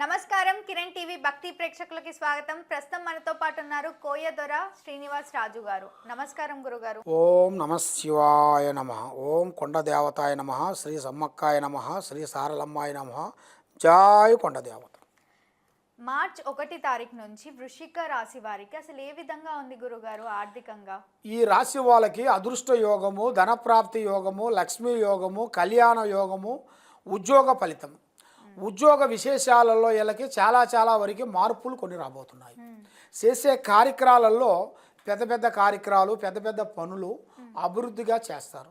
నమస్కారం. కిరణ్ టీవీ భక్తి ప్రేక్షకులకి స్వాగతం. ప్రస్తుతం మనతో పాటు ఉన్నారు కోయదొర శ్రీనివాస్ రాజు గారు. నమస్కారం గురుగారు. ఓం నమ శివాయ నమ. ఓం కొండదేవతాయ నమ. శ్రీ సమ్మక్కాయ నమ. శ్రీ సారలమ్మాయ నమ. జాయ్ కొండదేవత మార్చ్ ఒకటి తారీఖు నుంచి వృషిక రాశి వారికి అసలు ఏ విధంగా ఉంది గురుగారు ఆర్థికంగా? ఈ రాశి వాళ్ళకి అదృష్ట యోగము ధనప్రాప్తి యోగము లక్ష్మీ యోగము కళ్యాణ యోగము ఉద్యోగ ఫలితం ఉద్యోగ విశేషాలలో వీళ్ళకి చాలా చాలా వరకు మార్పులు కొన్ని రాబోతున్నాయి. చేసే కార్యక్రమాలలో పెద్ద పెద్ద కార్యక్రమాలు పెద్ద పెద్ద పనులు అభివృద్ధిగా చేస్తారు.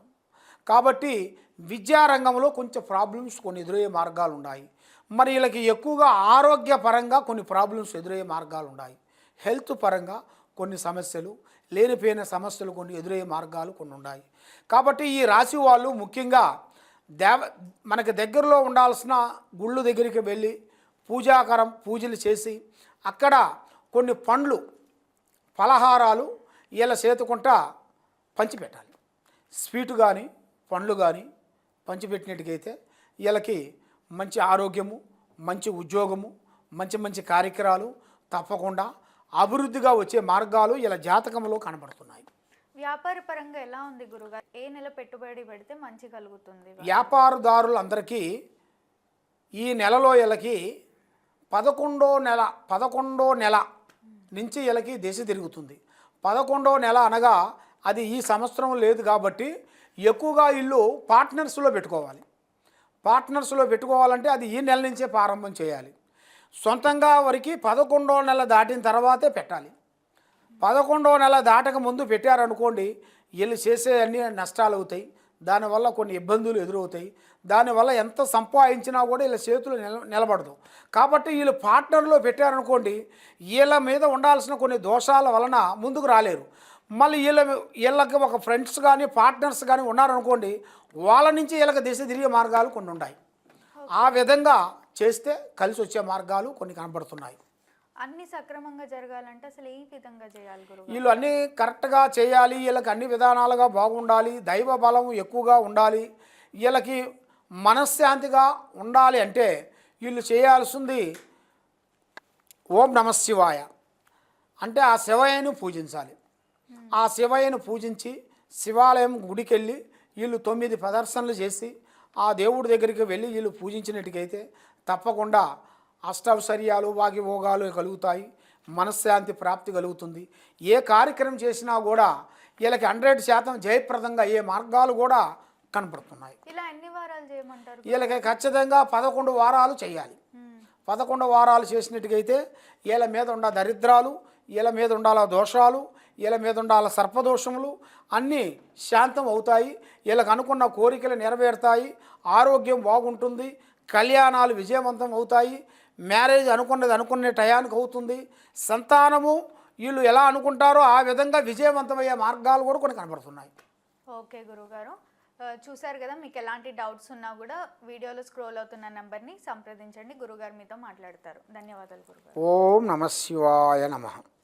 కాబట్టి విద్యారంగంలో కొంచెం ప్రాబ్లమ్స్ కొన్ని ఎదురయ్యే మార్గాలు ఉన్నాయి. మరి వీళ్ళకి ఎక్కువగా ఆరోగ్యపరంగా కొన్ని ప్రాబ్లమ్స్ ఎదురయ్యే మార్గాలు ఉన్నాయి. హెల్త్ పరంగా కొన్ని సమస్యలు లేనిపోయిన సమస్యలు కొన్ని ఎదురయ్యే మార్గాలు కొన్ని ఉన్నాయి. కాబట్టి ఈ రాశి వాళ్ళు ముఖ్యంగా దేవ మనకి దగ్గరలో ఉండాల్సిన గుళ్ళు దగ్గరికి వెళ్ళి పూజాకరం పూజలు చేసి అక్కడ కొన్ని పండ్లు ఫలహారాలు వీళ్ళ చేతుకుంటా పంచిపెట్టాలి. స్వీటు కానీ పండ్లు కానీ పంచిపెట్టినట్టుకైతే వీళ్ళకి మంచి ఆరోగ్యము మంచి ఉద్యోగము మంచి మంచి కార్యక్రమాలు తప్పకుండా అభివృద్ధిగా వచ్చే మార్గాలు ఇలా జాతకంలో కనబడుతున్నాయి. వ్యాపార పరంగా ఎలా ఉంది గురుగారు? ఏ నెల పెట్టుబడి పెడితే మంచి కలుగుతుంది? వ్యాపారదారులందరికీ ఈ నెలలో వీళ్ళకి పదకొండో నెల పదకొండో నెల నుంచి వీళ్ళకి దిశ తిరుగుతుంది. పదకొండో నెల అనగా అది ఈ సంవత్సరం లేదు కాబట్టి ఎక్కువగా ఇల్లు పార్ట్నర్స్లో పెట్టుకోవాలి. పార్ట్నర్స్లో పెట్టుకోవాలంటే అది ఈ నెల నుంచే ప్రారంభం చేయాలి. సొంతంగా వరకు పదకొండో నెల దాటిన తర్వాతే పెట్టాలి. పదకొండవ నెల దాటక ముందు పెట్టారనుకోండి వీళ్ళు చేసే అన్ని నష్టాలు అవుతాయి. దానివల్ల కొన్ని ఇబ్బందులు ఎదురవుతాయి. దానివల్ల ఎంత సంపాదించినా కూడా వీళ్ళ చేతులు నిల నిలబడదు. కాబట్టి వీళ్ళు పార్ట్నర్లో పెట్టారనుకోండి వీళ్ళ మీద ఉండాల్సిన కొన్ని దోషాల వలన ముందుకు రాలేరు. మళ్ళీ వీళ్ళ వీళ్ళకి ఒక ఫ్రెండ్స్ కానీ పార్ట్నర్స్ కానీ ఉన్నారనుకోండి వాళ్ళ నుంచి వీళ్ళకి దిశ తిరిగే మార్గాలు కొన్ని ఉన్నాయి. ఆ విధంగా చేస్తే కలిసి వచ్చే మార్గాలు కొన్ని కనబడుతున్నాయి. అన్ని సక్రమంగా జరగాలంటే అసలు ఏ విధంగా చేయాలి గురుగారు వీళ్ళు అన్నీ కరెక్ట్గా చేయాలి వీళ్ళకి అన్ని విధానాలుగా బాగుండాలి దైవ బలం ఎక్కువగా ఉండాలి. వీళ్ళకి మనశ్శాంతిగా ఉండాలి అంటే వీళ్ళు చేయాల్సింది ఓం నమ శివాయ. అంటే ఆ శివయ్యను పూజించాలి. ఆ శివయ్యను పూజించి శివాలయం గుడికి వెళ్ళి వీళ్ళు తొమ్మిది ప్రదర్శనలు చేసి ఆ దేవుడి దగ్గరికి వెళ్ళి వీళ్ళు పూజించినట్టుకైతే తప్పకుండా అష్టౌశ్వర్యాలు వాగిభోగాలు కలుగుతాయి. మనశ్శాంతి ప్రాప్తి కలుగుతుంది. ఏ కార్యక్రమం చేసినా కూడా వీళ్ళకి హండ్రెడ్ శాతం జయప్రదంగా అయ్యే మార్గాలు కూడా కనపడుతున్నాయి. ఇలా ఎన్ని వారాలు చేయమంటారు? వీళ్ళకి ఖచ్చితంగా పదకొండు వారాలు చేయాలి. పదకొండు వారాలు చేసినట్టుగైతే వీళ్ళ మీద ఉండ దరిద్రాలు వీళ్ళ మీద ఉండాల దోషాలు వీళ్ళ మీద ఉండాల సర్పదోషములు అన్నీ శాంతం అవుతాయి. వీళ్ళకి అనుకున్న కోరికలు నెరవేరుతాయి. ఆరోగ్యం బాగుంటుంది. కళ్యాణాలు విజయవంతం అవుతాయి. మ్యారేజ్ అనుకున్నది అనుకునే టయానికి అవుతుంది. సంతానము వీళ్ళు ఎలా అనుకుంటారో ఆ విధంగా విజయవంతమయ్యే మార్గాలు కూడా కొన్ని కనబడుతున్నాయి. ఓకే గురుగారు. ఆ, చూశారు కదా మీకు ఎలాంటి డౌట్స్ ఉన్నా కూడా వీడియోలో స్క్రోల్ అవుతున్న నెంబర్ని సంప్రదించండి. గురుగారు మీతో మాట్లాడతారు. ధన్యవాదాలు గురుగారు. ఓం నమ శివాయ నమ.